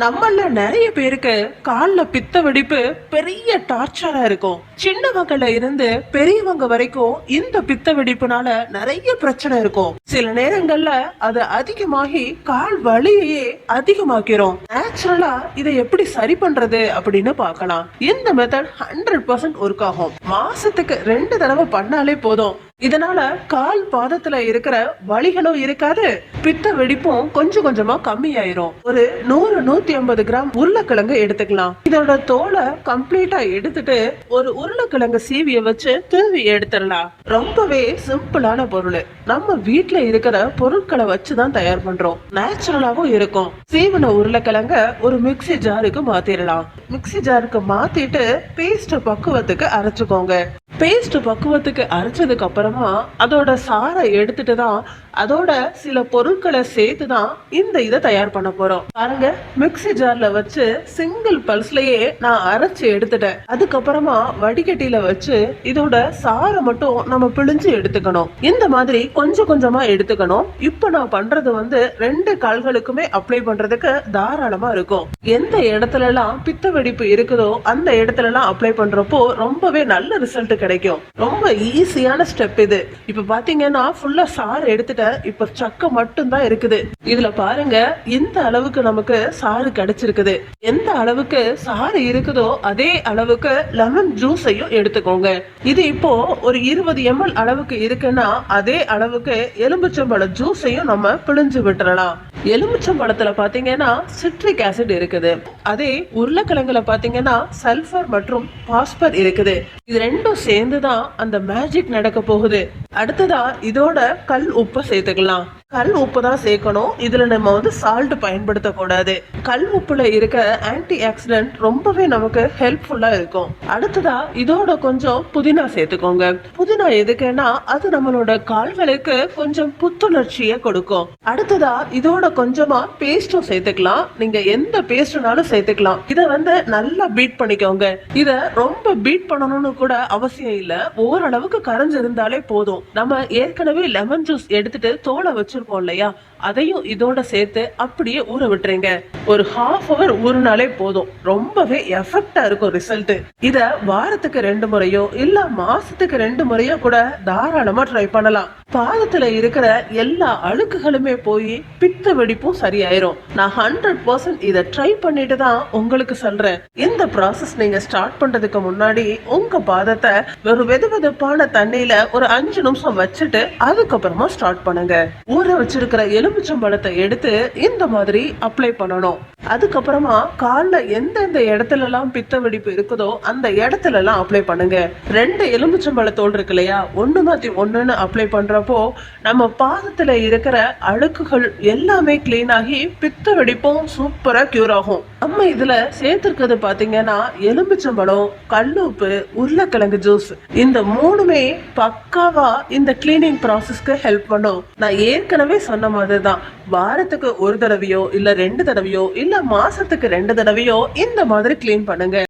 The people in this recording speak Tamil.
நம்மள நிறைய பேருக்கு கால்ல பித்த வெடிப்பு பெரிய டார்ச்சரா இருக்கும். சின்னவங்கல இருந்து பெரியவங்க வரைக்கும் இந்த பித்த வெடிப்புனால நிறைய பிரச்சனை இருக்கும். சில நேரங்கள்ல அது அதிகமாகி கால் வலியையே அதிகமாக்கிறோம் நேச்சுரலா இதை எப்படி சரி பண்றது அப்படின்னு பார்க்கலாம். இந்த மெத்தட் ஹண்ட்ரட் பர்சன்ட் ஒர்க் ஆகும். மாசத்துக்கு ரெண்டு தடவை பண்ணாலே போதும். இதனால கால் பாதத்துல இருக்கிற வலிகளும் இருக்காது பித்த வெடிப்பும் கொஞ்சம் கொஞ்சமா கம்மியாயிரும். ஒரு நூறு நூத்தி ஐம்பது கிராம் உருளைக்கிழங்கு எடுத்துக்கலாம். இதோட தோலை கம்ப்ளீட்டா எடுத்துட்டு ஒரு உருளைக்கிழங்கு சீவிய வச்சு தூவி எடுத்துடலாம். ரொம்பவே சிம்பிளான பொருள். நம்ம வீட்டுல இருக்கிற பொருட்களை வச்சுதான் தயார் பண்றோம். நேச்சுரலாவும் இருக்கும். சீவன உருளைக்கிழங்க ஒரு மிக்ஸி ஜாருக்கு மாத்திரலாம். மிக்ஸி ஜாருக்கு மாத்திட்டு பேஸ்ட் பக்குவத்துக்கு அரைச்சுக்கோங்க. பேஸ்ட் பக்குவத்துக்கு அரைச்சதுக்கு அப்புறமா அதோட சாறை எடுத்துட்டு தான் அதோட சில பொருட்களை சேர்த்து தான் இந்த இதை தயார் பண்ண போறோம். பாருங்க மிக்ஸி ஜார்ல வச்சு சிங்கிள் பல்ஸ்லயே நான் அரைச்சு எடுத்துட்டேன். அதுக்கப்புறமா வடிகட்டியில வச்சு இதோட சாறை மட்டும் நம்ம பிழிஞ்சு எடுத்துக்கணும். இந்த மாதிரி கொஞ்சம் கொஞ்சமா எடுத்துக்கணும். இப்போ நான் பண்றது வந்து ரெண்டு கால்களுக்குமே அப்ளை பண்றதுக்கு தாராளமா இருக்கும். எந்த இடத்துல எல்லாம் பித்த வெடிப்பு இருக்குதோ அந்த இடத்துல எல்லாம் அப்ளை பண்றப்போ ரொம்பவே நல்ல ரிசல்ட் கிடைக்கும். ரொம்ப ஈஸியான ஸ்டெப் இது. இப்ப பாத்தீங்கன்னா ஃபுல்லா சாறு எடுத்துட்டேன் இப்ப சக்க மட்டும் தான் இருக்குது. இதுல பாருங்க இந்த அளவுக்கு நமக்கு சாறு கிடைச்சிருக்குது. எந்த அளவுக்கு சாறு இருக்குதோ அதே அளவுக்கு லெமன் ஜூஸையும் எடுத்துக்கோங்க. இது இப்போ ஒரு இருபது எம்எல் அளவுக்கு இருக்குன்னா அதே அளவுக்கு எலும்புச்சம்பழ ஜூஸையும் நம்ம பிழிஞ்சு விட்டுறலாம். எலுமிச்சம் எலுமிச்சம்பழத்துல பாத்தீங்கன்னா சிட்ரிக் ஆசிட் இருக்குது. அதே உருளைக்கிழங்குல பாத்தீங்கன்னா சல்ஃபர் மற்றும் பாஸ்பர் இருக்குது. இது ரெண்டும் சேர்ந்து தான் அந்த மேஜிக் நடக்க போகுது. அடுத்ததா இதோட கல் உப்பை சேர்த்துக்கலாம். கல் உப்பு தான் சேர்க்கணும். இதுல நம்ம வந்து சால்ட் பயன்படுத்தக்கூடாது. கல் உப்புல இருக்க ஆன்டி ஆக்சிடென்ட் ரொம்பவே நமக்கு ஹெல்ப்ஃபுல்லா இருக்கும். அடுத்ததா இதோட கொஞ்சம் புதினா சேர்த்துக்கோங்க. புதினா எதுக்குன்னா அது நம்மளோட கால்களுக்கு கொஞ்சம் புத்துணர்ச்சியை கொடுக்கும். அடுத்ததா இதோட கொஞ்சமா பேஸ்டும் சேர்த்துக்கலாம். நீங்க எந்த பேஸ்ட்னாலும் சேர்த்துக்கலாம். இத வந்து நல்லா பீட் பண்ணிக்கோங்க. இத ரொம்ப பீட் பண்ணணும்னு கூட அவசியம் இல்ல. ஓரளவுக்கு கரைஞ்சிருந்தாலே போதும். நம்ம ஏற்கனவே லெமன் ஜூஸ் எடுத்துட்டு தோலை வச்சு வச்சிருக்கோம் இல்லையா? அதையும் இதோட சேர்த்து அப்படியே ஊற விட்டுருங்க. ஒரு ஹாஃப் அவர் ஊறினாலே போதும். ரொம்பவே எஃபெக்டா இருக்கும் ரிசல்ட் இத வாரத்துக்கு ரெண்டு முறையோ இல்ல மாசத்துக்கு ரெண்டு முறையோ கூட தாராளமா ட்ரை பண்ணலாம். பாதத்துல இருக்கிற எல்லா அழுக்குகளுமே போய் பித்த வெடிப்பும் சரியாயிரும். நான் ஹண்ட்ரட் பர்சன்ட் இதை ட்ரை பண்ணிட்டு தான் உங்களுக்கு சொல்றேன். இந்த ப்ராசஸ் நீங்க ஸ்டார்ட் பண்றதுக்கு முன்னாடி உங்க பாதத்தை ஒரு வெது வெதுப்பான தண்ணியில ஒரு அஞ்சு நிமிஷம் வச்சுட்டு அதுக்கப்புறமா ஸ்டார்ட் பண்ணுங்க. ஒரு வச்சிருக்கிற எலுமிச்சம்பழத்தை எடுத்து இந்த மாதிரி அப்ளை பண்ணணும். அதுக்கப்புறமா காலில் எந்தெந்த இடத்துலலாம் பித்த வெடிப்பு இருக்குதோ அந்த இடத்துலலாம் அப்ளை பண்ணுங்க. ரெண்டு எலுமிச்சம்பழ தோல் இருக்கு இல்லையா? ஒன்று மாற்றி ஒன்றுன்னு அப்ளை பண்ணுறப்போ நம்ம பாதத்தில் இருக்கிற அழுக்குகள் எல்லாமே கிளீன் ஆகி பித்த வெடிப்பும் சூப்பராக கியூர் ஆகும். நம்ம இதில் சேர்த்துருக்கிறது பார்த்தீங்கன்னா எலுமிச்சம்பழம் கல்லுப்பு உருளைக்கிழங்கு ஜூஸ் இந்த மூணுமே பக்காவா இந்த கிளீனிங் ப்ராசஸ்க்கு ஹெல்ப் பண்ணும். நான் ஏற்கனவே சொன்ன மாதிரி தான் வாரத்துக்கு ஒரு தடவையோ இல்லை ரெண்டு தடவையோ இல்லை மாசத்துக்கு ரெண்டு தடவையோ இந்த மாதிரி கிளீன் பண்ணுங்க.